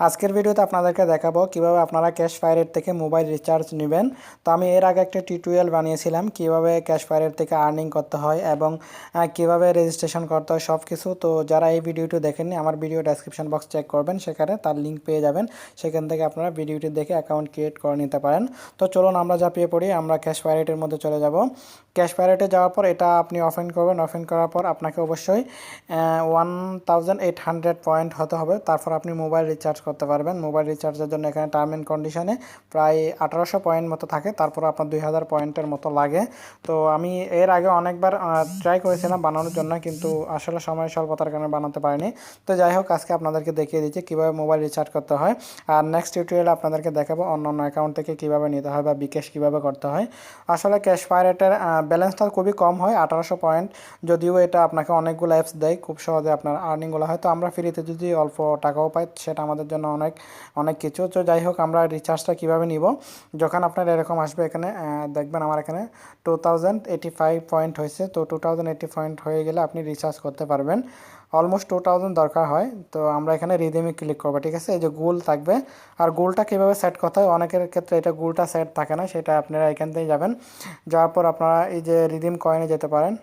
আজকের ভিডিওতে আপনাদেরকে দেখাবো কীভাবে আপনারা ক্যাশ ফায়ারের থেকে মোবাইল রিচার্জ নেবেন। তো আমি এর আগে একটা টিউটোরিয়াল বানিয়েছিলাম, কীভাবে ক্যাশ ফায়ারের থেকে আর্নিং করতে হয় এবং কীভাবে রেজিস্ট্রেশন করতে হয় সব কিছু তো যারা এই ভিডিওটি দেখেননি, আমার ভিডিও ডেসক্রিপশন বক্স চেক করবেন, সেখানে তার লিঙ্ক পেয়ে যাবেন। সেখান থেকে আপনারা ভিডিওটি দেখে অ্যাকাউন্ট ক্রিয়েট করে নিতে পারেন। তো চলুন আমরা ঝাঁপিয়ে পড়ি, আমরা ক্যাশ ফায়ারেটের মধ্যে চলে যাব। ক্যাশ প্যারেটে যাওয়ার পর এটা আপনি অফেন করবেন অফেন করার পর আপনাকে অবশ্যই ওয়ান পয়েন্ট হতে হবে। তারপর আপনি মোবাইল রিচার্জ করতে পারবেন মোবাইল রিচার্জের জন্য। এখানে টার্ম অ্যান্ড কন্ডিশনে প্রায় আঠারোশো পয়েন্ট মতো থাকে, তারপর আপনার দুই হাজার পয়েন্টের মতো লাগে। তো আমি এর আগে অনেকবার ট্রাই করেছিলাম বানানোর জন্য, কিন্তু আসলে সময় স্বল্পতার কারণে বানাতে পারিনি। তো যাই হোক, আজকে আপনাদেরকে দেখিয়ে দিচ্ছি কীভাবে মোবাইল রিচার্জ করতে হয়। আর নেক্সট টিউটোরিয়ালে আপনাদেরকে দেখাবো অন্য অন্য অ্যাকাউন্ট থেকে কীভাবে নিতে হয় বা বিকাশ কীভাবে করতে হয়। আসলে ক্যাশ পাইরেটের ব্যালেন্সটা খুবই কম হয়, আঠারোশো পয়েন্ট যদিও এটা আপনাকে অনেকগুলো অ্যাপস দেয়, খুব সহজে আপনার আর্নিংগুলো হয়। তো আমরা ফ্রিতে যদি অল্প টাকাও পাই, সেটা আমাদের জন্য অনেক অনেক কিছু। তো যাই হোক, আমরা রিচার্জটা কীভাবে নিব? যখন আপনার এরকম আসবে এখানে দেখবেন আমার এখানে two thousand eighty five point হয়েছে। তো টু থাউজেন্ড এইটি পয়েন্ট হয়ে গেলে আপনি রিচার্জ করতে পারবেন। অলমোস্ট টু থাউজেন্ড দরকার হয়। তো আমরা এখানে রিদিমে ক্লিক করব, ঠিক আছে? এই যে গোল থাকবে। আর গোলটা কীভাবে সেট করতে হয়? অনেকের ক্ষেত্রে এটা গোলটা সেট থাকে না, সেটা আপনারা এখান থেকে যাবেন। যাওয়ার পর আপনারা এই যে রিদিম কয়েনে যেতে পারেন।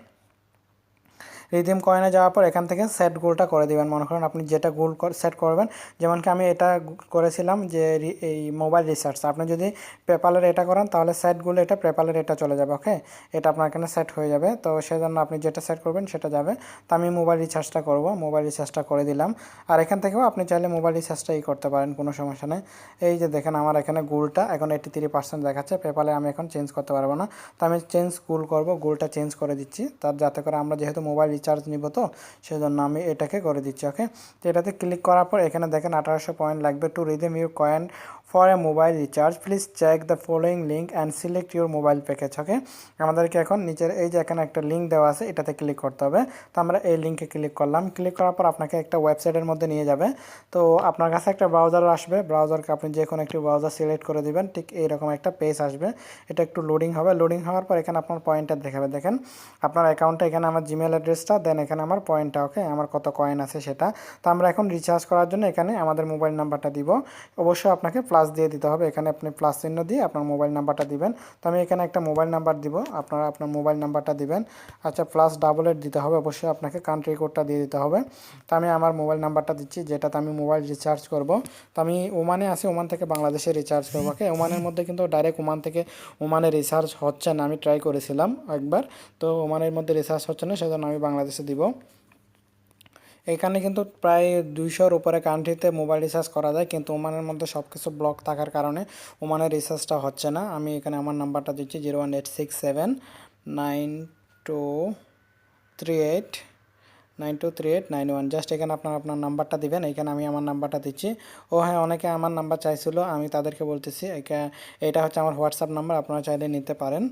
রিদিম কয়েনে যাওয়ার পর এখান থেকে সেট গোলটা করে দিবেন। মনে করেন আপনি যেটা গোল সেট করবেন, যেমন কি আমি এটা করেছিলাম যে এই মোবাইল রিসার্চ আপনি যদি পেপালের এটা করেন, তাহলে সেট গোল এটা পেপালের এটা চলে যাবে ওকে এটা আপনার এখানে সেট হয়ে যাবে। তো সেজন্য আপনি যেটা সেট করবেন, সেটা যাবে। তো আমি মোবাইল রিচার্জটা করব মোবাইল রিচার্জটা করে দিলাম। আর এখান থেকেও আপনি চাইলে মোবাইল রিচার্জটা ই করতে পারেন, কোনো সমস্যা নেই। এই যে দেখেন আমার এখানে গোলটা এখন এইটি থ্রি পার্সেন্ট দেখাচ্ছে পেপালে আমি এখন চেঞ্জ করতে পারব না। তো আমি চেঞ্জ গোল করব গোলটা চেঞ্জ করে দিচ্ছি। তার যাতে করে আমরা যেহেতু মোবাইল রিচার্জ নিব তো, সেজন্য আমি এটাকে করে দিচ্ছি ওকে তো এটাতে ক্লিক করার পর এখানে দেখেন আঠারোশো পয়েন্ট লাগবে to redeem your coin for a mobile recharge please check the following link and select your mobile package okay আমাদেরকে এখন নিচের এই যে এখানে একটা লিঙ্ক দেওয়া আছে, এটাতে ক্লিক করতে হবে। তো আমরা এই লিঙ্কে ক্লিক করলাম। ক্লিক করার পর আপনাকে একটা ওয়েবসাইটের মধ্যে নিয়ে যাবে। তো আপনার কাছে একটা ব্রাউজার আসবে। ব্রাউজারকে আপনি যে কোনো একটি ব্রাউজার সিলেক্ট করে দিবেন, ঠিক এইরকম একটা পেজ আসবে। এটা একটু লোডিং হবে। লোডিং হওয়ার পর এখানে আপনার পয়েন্টটা দেখাবে। দেখেন, আপনার অ্যাকাউন্টটা এখানে আমার জিমেল অ্যাড্রেসটা দেন এখানে আমার পয়েন্টটা ওকে আমার কত কয়েন আছে সেটা। তো আমরা এখন রিচার্জ করার জন্য এখানে আমাদের মোবাইল নাম্বারটা দিব। অবশ্যই আপনাকে প্লাস দিয়ে দিতে হবে। এখানে আপনি প্লাস চিহ্ন দিয়ে আপনার মোবাইল নাম্বারটা দিবেন। তো আমি এখানে একটা মোবাইল নাম্বার দিব। আপনারা আপনার মোবাইল নাম্বারটা দিবেন। আচ্ছা প্লাস ডাবল এইট দিতে হবে। অবশ্যই আপনাকে কান্ট্রি কোডটা দিয়ে দিতে হবে। তো আমি আমার মোবাইল নাম্বারটা দিচ্ছি, যেটাতে আমি মোবাইল রিচার্জ করব। তো আমি ওমানে আছি, ওমান থেকে বাংলাদেশে রিচার্জ করব ওকে ওমানের মধ্যে কিন্তু ডাইরেক্ট ওমান থেকে ওমানে রিচার্জ হচ্ছে না। আমি ট্রাই করেছিলাম একবার। তো ওমানের মধ্যে রিচার্জ হচ্ছে না, সেজন্য আমি বাংলাদেশে দিব। এখানে কিন্তু প্রায় দুইশোর উপরে কান্ট্রিতে মোবাইল রিচার্জ করা যায়, কিন্তু ওমানের মধ্যে সব কিছু ব্লক থাকার কারণে ওমানের রিচার্জটা হচ্ছে না। আমি এখানে আমার নাম্বারটা দিচ্ছি zero one eight six seven nine two three eight nine two three eight nine one just এখানে আপনার আপনার নাম্বারটা দিবেন, এখানে আমি আমার নাম্বারটা দিচ্ছি। ও হ্যাঁ অনেকে আমার নাম্বার চাইছিল, আমি তাদেরকে বলতেছি এটা হচ্ছে আমার হোয়াটসঅ্যাপ নাম্বার আপনারা চাইলে নিতে পারেন।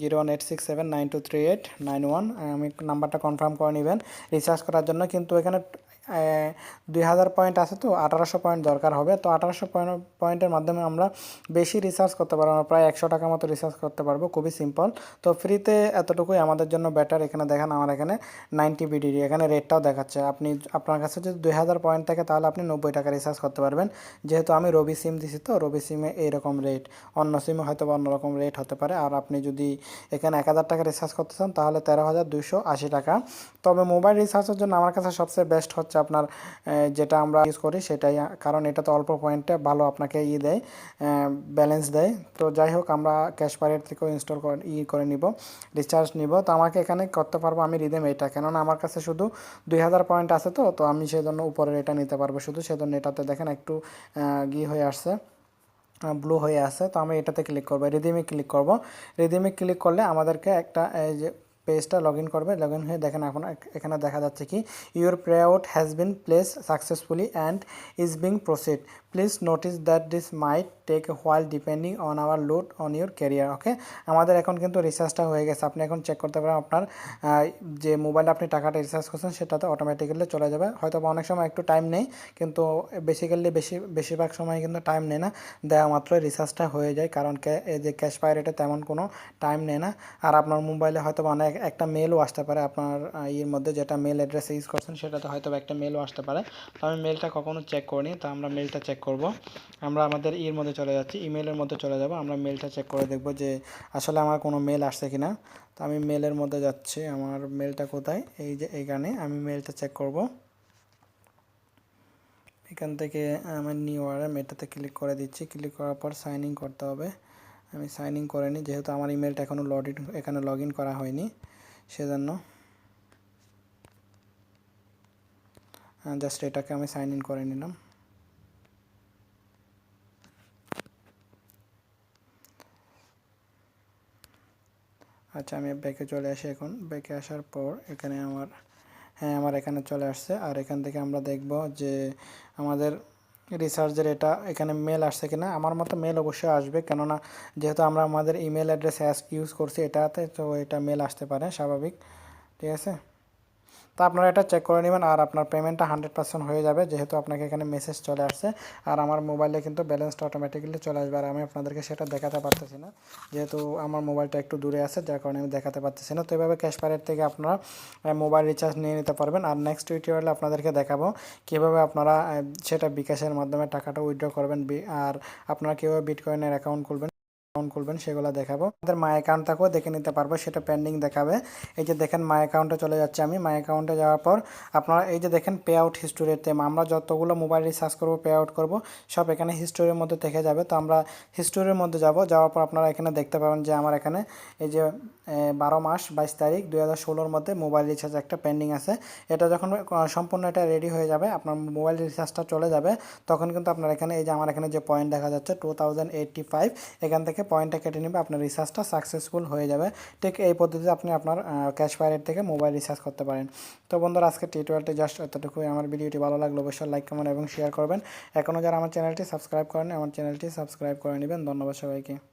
Zero one eight six seven nine two three eight nine one. আমি নাম্বারটা কনফার্ম করে নেবেন। রিচার্জ করার জন্য কিন্তু এখানে দুই হাজার পয়েন্ট আছে তো, আঠারোশো পয়েন্ট দরকার হবে। তো আঠারোশো পয়েন্ট পয়েন্টের মাধ্যমে আমরা বেশি রিচার্জ করতে পারব, আমরা প্রায় একশো টাকা মতো রিচার্জ করতে পারব, খুবই সিম্পল তো ফ্রিতে এতটুকুই আমাদের জন্য বেটার এখানে দেখেন, আমার এখানে নাইনটি বিডিডি এখানে রেটটাও দেখাচ্ছে। আপনি আপনার কাছে যদি দুই হাজার পয়েন্ট থাকে, তাহলে আপনি নব্বই টাকা রিচার্জ করতে পারবেন। যেহেতু আমি রবি সিম দিছি তো, রবি সিমে এইরকম রেট অন্য সিমে হয়তো বা অন্যরকম রেট হতে পারে। আর আপনি যদি এখানে এক হাজার টাকা রিচার্জ করতে চান, তাহলে তেরো হাজার দুশো আশি টাকা। তবে মোবাইল রিচার্জের জন্য আমার কাছে সবচেয়ে বেস্ট হচ্ছে আপনার যেটা আমরা ইউজ করি সেটাই কারণ এটা তো অল্প পয়েন্টে ভালো আপনাকে ই দেয় ব্যালেন্স দেয়। তো যাই হোক, আমরা ক্যাশ পাইরেট থেকেও ইনস্টল করে, ই করে নিব রিচার্জ নিব। তো আমাকে এখানে করতে পারব আমি রিদেম এটা, কেননা আমার কাছে শুধু দুই হাজার পয়েন্ট আছে তো তো আমি সেজন্য উপরের এটা নিতে পারব শুধু, সেজন্য এটাতে দেখেন একটু গি হয়ে আসছে ব্লু হয়ে আছে। তো আমি এটাতে ক্লিক করব রিদিমে ক্লিক করব। রিদিমে ক্লিক করলে আমাদেরকে একটা, এই যে পেজটা লগ ইন করবে লগ ইন হয়ে দেখেন এখন এখানে দেখা যাচ্ছে কি your payout has been placed successfully and is being proceed please notice that this might take while depending on our load on your carrier okay আমাদের এখন কিন্তু রিচার্জটা হয়ে গেছে। আপনি এখন চেক করতে পারেন আপনার যে মোবাইলে আপনি টাকাটা রিচার্জ করছেন, সেটাতে অটোমেটিক্যালি চলে যাবে। হয়তো অনেক সময় একটু টাইম নেই, কিন্তু বেসিক্যালি বেশি, বেশিরভাগ সময় কিন্তু টাইম নেয় না। দেওয়া মাত্রই রিচার্জটা হয়ে যায়, কারণ এই যে ক্যাশ পাইরেটে তেমন কোনো টাইম নেয় না। আর আপনার মোবাইলে হয়তো অনেক, একটা মেলও আসতে পারে আপনার ইয়ের মধ্যে যেটা মেল অ্যাড্রেস ইউজ করছেন, সেটাতে হয়তো একটা মেলও আসতে পারে। তো আমি মেলটা কখনো চেক করিনি, তো আমরা মেলটা চেক করব। আমরা আমাদের ইয়ের মধ্যে চলে যাচ্ছি ইমেলের মধ্যে চলে যাব। আমরা মেলটা চেক করে দেখব যে আসলে আমার কোনো মেল আসছে কি না তো আমি মেলের মধ্যে যাচ্ছি, আমার মেলটা কোথায়? এই যে এইখানে আমি মেলটা চেক করব। এখান থেকে আমার নিউ আরএম এটাতে ক্লিক করে দিচ্ছি। ক্লিক করার পর সাইন ইন করতে হবে। আমি সাইন ইন করিনি যেহেতু আমার ইমেলটা এখনও লগ ইন এখানে লগ ইন করা হয়নি, সেজন্য। জাস্ট এটাকে আমি সাইন ইন করে নিলাম। আচ্ছা আমি ব্যাকে চলে আসি এখন। ব্যাকে আসার পর এখানে আমার হ্যাঁ আমার এখানে চলে আসছে। আর এখান থেকে আমরা দেখব যে আমাদের রিসার্চের এটা এখানে মেল আসছে কিনা। আমার মতো মেল অবশ্যই আসবে। কেননা যেহেতু আমরা আমাদের ইমেল অ্যাড্রেস অ্যাস ইউজ করছি এটাতে, তো এটা মেল আসতে পারে, স্বাভাবিক। ঠিক আছে? তো আপনারা এটা চেক করে নেবেন আর আপনার পেমেন্টটা হান্ড্রেড পার্সেন্ট হয়ে যাবে যেহেতু আপনাকে এখানে মেসেজ চলে আসছে আর আমার মোবাইলে কিন্তু ব্যালেন্সটা অটোমেটিক্যালি চলে আসবে আর আমি আপনাদেরকে সেটা দেখাতে পারতেছি না। যেহেতু আমার মোবাইলটা একটু দূরে আছে, যার কারণে আমি দেখাতে পারতেছি না। তো এভাবে ক্যাশ পারের থেকে আপনারা মোবাইল রিচার্জ নিয়ে নিতে পারবেন। আর নেক্সট টিউটোরিয়ালে আপনাদেরকে দেখাবো কীভাবে আপনারা সেটা বিকাশের মাধ্যমে টাকাটা উইথড্র করবেন। আর আপনারা কীভাবে বিটকয়েনের অ্যাকাউন্ট খুলবেন অ্যাকাউন্ট খুলবেন, সেগুলো দেখাবো। আমাদের মাই অ্যাকাউন্ট থাকলেও দেখে নিতে পারব, সেটা পেন্ডিং দেখাবে। এই যে দেখেন মাই অ্যাকাউন্টে চলে যাচ্ছে আমি। মাই অ্যাকাউন্টে যাওয়ার পর আপনারা এই যে দেখেন পে আউট হিস্টোরিতে আমরা যতগুলো মোবাইল রিচার্জ করব পে আউট করব, সব এখানে হিস্টোরির মধ্যে থেকে যাবে। তো আমরা হিস্টোরির মধ্যে যাব, যাওয়ার পর আপনারা এখানে দেখতে পাবেন যে আমার এখানে এই যে বারো মাস, বাইশ তারিখ দুই হাজার ষোলোর মধ্যে মোবাইল রিচার্জ একটা পেন্ডিং আছে। এটা যখন সম্পূর্ণ এটা রেডি হয়ে যাবে, আপনার মোবাইল রিচার্জটা চলে যাবে, তখন কিন্তু আপনার এখানে, এই যে আমার এখানে যে পয়েন্ট দেখা যাচ্ছে টু থাউজেন্ড এইটটি ফাইভ এখান থেকে পয়েন্টটা কেটে নেবে, আপনার রিচার্জটা সাকসেসফুল হয়ে যাবে। ঠিক এই পদ্ধতিতে আপনি আপনার ক্যাশ পাইরেট থেকে মোবাইল রিচার্জ করতে পারেন। তো বন্ধুরা আজকে টিউটোরিয়ালটি জাস্ট এতটুকুই। আমার ভিডিওটি ভালো লাগল অবশ্যই লাইক কমেন্ট এবং শেয়ার করবেন। এখনও যারা আমার চ্যানেলটি সাবস্ক্রাইব করেন আমার চ্যানেলটি সাবস্ক্রাইব করে নেবেন। ধন্যবাদ সবাইকে।